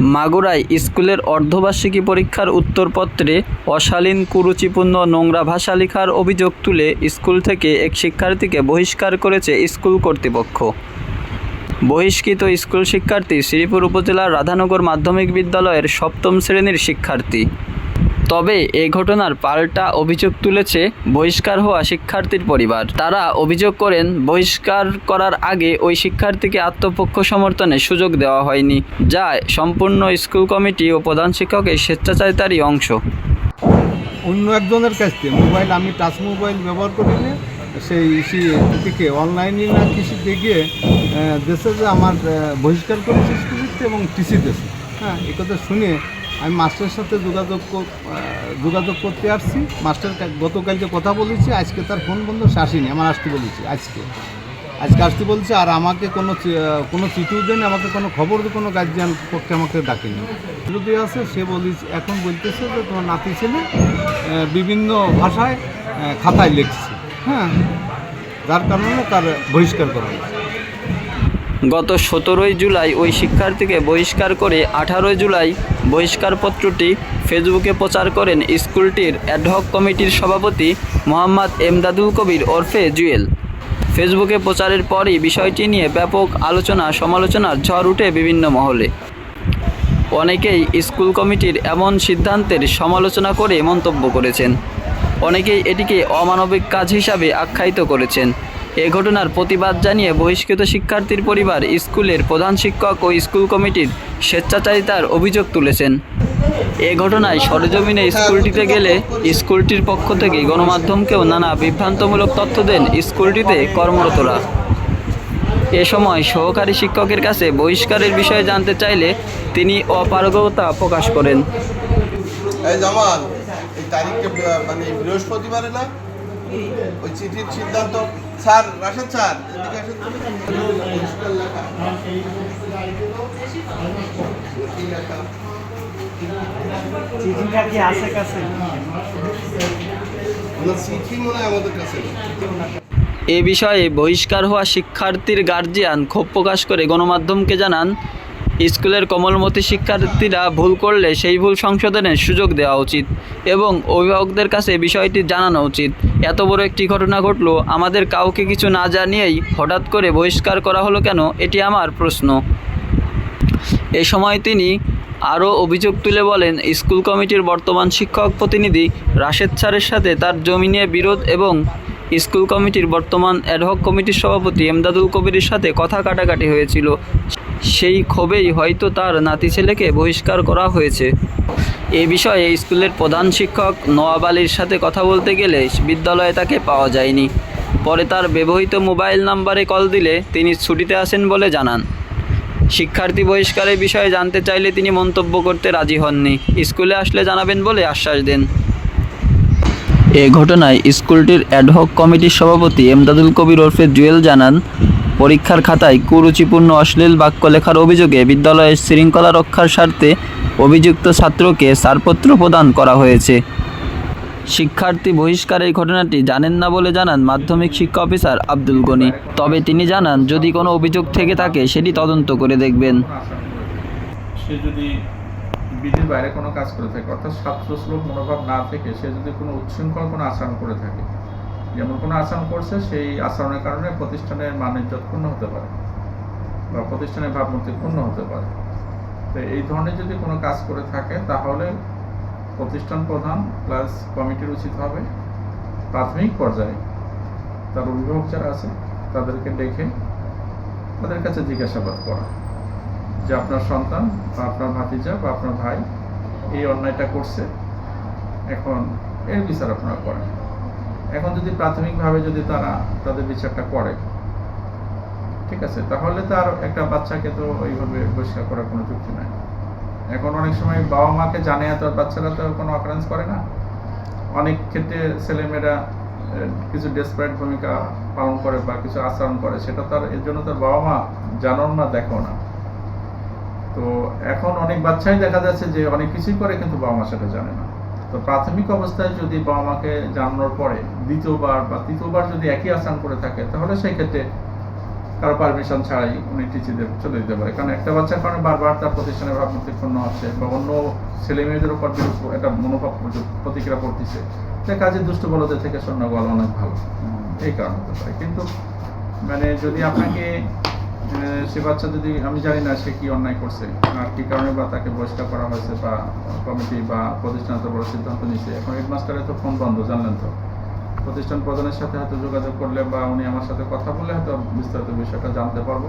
মাগুরায় স্কুলের অর্ধবার্ষিকী পরীক্ষার উত্তরপত্রে অশালীন, কুরুচিপূর্ণ, নোংরা ভাষা লেখার অভিযোগ তুলে স্কুল থেকে এক শিক্ষার্থীকে বহিষ্কার করেছে স্কুল কর্তৃপক্ষ। বহিষ্কৃত স্কুল শিক্ষার্থী শ্রীপুর উপজেলার রাধানগর মাধ্যমিক বিদ্যালয়ের সপ্তম শ্রেণির শিক্ষার্থী। তবে এই ঘটনার পাল্টা অভিযোগ তুলেছে বহিষ্কার হওয়া শিক্ষার্থীর পরিবার। তারা অভিযোগ করেন, বহিষ্কার করার আগে ওই শিক্ষার্থীকে আত্মপক্ষ সমর্থনের সুযোগ দেওয়া হয়নি, যা সম্পূর্ণ স্কুল কমিটি ও প্রধান শিক্ষকের স্বেচ্ছাচারিতারই অংশ। অন্য একজনের কাছ থেকে মোবাইল, আমি টাচ মোবাইল ব্যবহার করি সেই থেকে অনলাইনে না কিছু দেখে দেশে যে আমার বহিষ্কার করেছে স্কুলেতে এবং টিসি দেশে। হ্যাঁ এই কথা শুনে আমি মাস্টারের সাথে যোগাযোগ যোগাযোগ করতে আসছি। মাস্টার গতকালকে কথা বলেছি, আজকে তার ফোন বন্ধ সে আসেনি আমার আসতে বলেছি, আজকে। আজকে আসতে বলছে, আর আমাকে কোনো কোনো চিঠিও দেন আমাকে কোনো খবর কোনো গার্জিয়ান পক্ষে আমাকে ডাকেনি। যদি আছে সে বলিস এখন বলতেছে যে তোমার নাতি ছেলে বিভিন্ন ভাষায় খাতায় লিখছে। হ্যাঁ যার কারণে তার বহিষ্কার করা গত সতেরোই জুলাই ওই শিক্ষার্থীকে বহিষ্কার করে আঠারোই জুলাই বহিষ্কারপত্রটি ফেসবুকে প্রচার করেন স্কুলটির অ্যাডহক কমিটির সভাপতি মোহাম্মদ এমদাদুল কবির ওরফে জুয়েল। ফেসবুকে প্রচারের পরই বিষয়টি নিয়ে ব্যাপক আলোচনা সমালোচনার ঝড় উঠে বিভিন্ন মহলে। অনেকেই স্কুল কমিটির এমন সিদ্ধান্তের সমালোচনা করে মন্তব্য করেছেন। অনেকেই এটিকে অমানবিক কাজ হিসাবে আখ্যায়িত করেছেন। এ ঘটনার প্রতিবাদ জানিয়ে বহিষ্কৃত শিক্ষার্থীর পরিবার, স্কুলের প্রধান শিক্ষক ও স্কুল কমিটির স্বেচ্ছাচারিতার অভিযোগ তুলেছেন। এ ঘটনায় সরেজমিনে স্কুলটিতে গেলে স্কুলটির পক্ষ থেকে গণমাধ্যমকেও নানা বিভ্রান্তমূলক তথ্য দেন স্কুলটিতে কর্মরতরা। এ সময় সহকারী শিক্ষকের কাছে বহিষ্কারের বিষয়ে জানতে চাইলে তিনি অপারগতা প্রকাশ করেন। এই এই তারিখটা ব- মানে বৃহস্পতিবারে না? ওই চিঠির সিদ্ধান্ত স্যার রাশেদ স্যার এদিকে আসেন তো। পরিষ্কার লেখা। কি লেখা? চিঠিটা কি আছে কাছে চিঠি মনে হয় আমাদের কাছে এ বিষয়ে বহিষ্কার হওয়া শিক্ষার্থীর গার্জিয়ান ক্ষোভ প্রকাশ করে গণমাধ্যমকে জানান স্কুলের কোমলমতি শিক্ষার্থীরা ভুল করলে সেই ভুল সংশোধনের সুযোগ দেওয়া উচিত এবং অভিভাবকদের কাছে বিষয়টি জানানো উচিত। এত বড় একটি ঘটনা ঘটলো, আমাদের কাউকে কিছু না জানিয়েই হঠাৎ করে বহিষ্কার করা হলো কেন, এটি আমার প্রশ্ন। এ সময় তিনি আরও অভিযোগ তুলে বলেন, স্কুল কমিটির বর্তমান শিক্ষক প্রতিনিধি রাশেদ স্যারের সাথে তার জমি নিয়ে বিরোধ এবং স্কুল কমিটির বর্তমান অ্যাডহক কমিটির সভাপতি এমদাদুল কবিরের সাথে কথা কাটাকাটি হয়েছিল। সেই ক্ষোভেই হয়তো তার নাতি ছেলেকে বহিষ্কার করা হয়েছে। এ বিষয়ে স্কুলের প্রধান শিক্ষক নওয়াব আলীর সাথে কথা বলতে গেলে বিদ্যালয়ে তাকে পাওয়া যায়নি। পরে তার ব্যবহৃত মোবাইল নাম্বারে কল দিলে তিনি ছুটিতে আসেন বলে জানান। শিক্ষার্থী বহিষ্কারের বিষয়ে জানতে চাইলে তিনি মন্তব্য করতে রাজি হননি। স্কুলে আসলে জানাবেন বলে আশ্বাস দেন। এ ঘটনায় স্কুলটির অ্যাডহক কমিটির সভাপতি এমদাদুল কবির ওরফে জুয়েল জানান পরীক্ষার খাতায় কুরুচিপূর্ণ অশ্লীল বাক্য লেখার অভিযোগে বিদ্যালয়ের শৃঙ্খলা রক্ষার স্বার্থে অভিযুক্ত ছাত্রকে ছাড়পত্র প্রদান করা হয়েছে। শিক্ষার্থী বহিষ্কারের ঘটনাটি জানেন না বলে জানান মাধ্যমিক শিক্ষা অফিসার আব্দুল গনি। তবে তিনি জানান, যদি কোনো অভিযোগ থেকে থাকে, সেটি তদন্ত করে দেখবেন। সে যদি বিধির বাইরে কোনো কাজ করে থাকে, অর্থাৎ ছাত্রসুলভ মনোভাব না থেকে সে যদি কোনো উচ্ছৃঙ্খল, কোনো আচরণ করে থাকে যেমন কোনো আচরণ করছে, সেই আচরণের কারণে প্রতিষ্ঠানের মান ক্ষুণ্ণ হতে পারে বা প্রতিষ্ঠানের ভাবমূর্তি ক্ষুণ্ণ হতে পারে। তো এই ধরনের যদি কোনো কাজ করে থাকে, তাহলে প্রতিষ্ঠান প্রধান প্লাস কমিটির উচিত হবে। প্রাথমিক পর্যায়ে তার অভিভাবক যারা আছে, তাদেরকে ডেকে তাদের কাছে জিজ্ঞাসাবাদ করা যে আপনার সন্তান বা আপনার ভাতিজা বা আপনার ভাই এই অন্যায়টা করছে, এখন এর বিচার আপনারা করেন। এখন যদি প্রাথমিকভাবে যদি তারা তাদের বিচারটা করে, ঠিক আছে, তাহলে তার একটা বাচ্চাকে তো ওইভাবে বহিষ্কার করার কোনো যুক্তি নাই। এখন অনেক সময় বাবা মাকে জানে তো বাচ্চারা তো কোনো অকারেন্স করে না। অনেক ক্ষেত্রে ছেলেমেয়েরা কিছু ডেসপারেট ভূমিকা পালন করে বা কিছু আচরণ করে, সেটা তার, এর জন্য তার বাবা মা জানোর না দেখো না। তো এখন অনেক বাচ্চাই দেখা যাচ্ছে যে অনেক কিছুই করে কিন্তু বাবা মা সেটা জানে না। তো প্রাথমিক অবস্থায় যদি বাবা মাকে জানানোর পরে দ্বিতীয়বার বা তৃতীয়বার যদি একই আচরণ করে থাকে তাহলে সেই ক্ষেত্রে কারও পারমিশন ছাড়াই উনি টিচিদের চলে দিতে পারে। কারণ একটা বাচ্চার কারণে বারবার তার প্রতিষ্ঠানের ভাবমূর্তি ক্ষুণ্ণ হচ্ছে বা অন্য ছেলে মেয়েদের উপর একটা মনোভাব প্রতিক্রিয়া পড়তেছে সে কাজে দুষ্ট বলদের থেকে শূন্য বলা অনেক ভালো। এই কারণ হতে পারে। কিন্তু মানে যদি আপনাকে সে বাচ্চা যদি, আমি জানি না সে কি অন্যায় করছে, আর কি কারণে বা তাকে বহিষ্কার করা হয়েছে বা কমিটি বা প্রতিষ্ঠান তো বড় সিদ্ধান্ত নিচ্ছে এখন হেডমাস্টারের তো ফোন বন্ধ, জানলেন তো। প্রতিষ্ঠান প্রধানের সাথে হয়তো যোগাযোগ করলে বা উনি আমার সাথে কথা বললে হয়তো বিস্তারিত বিষয়টা জানতে পারব।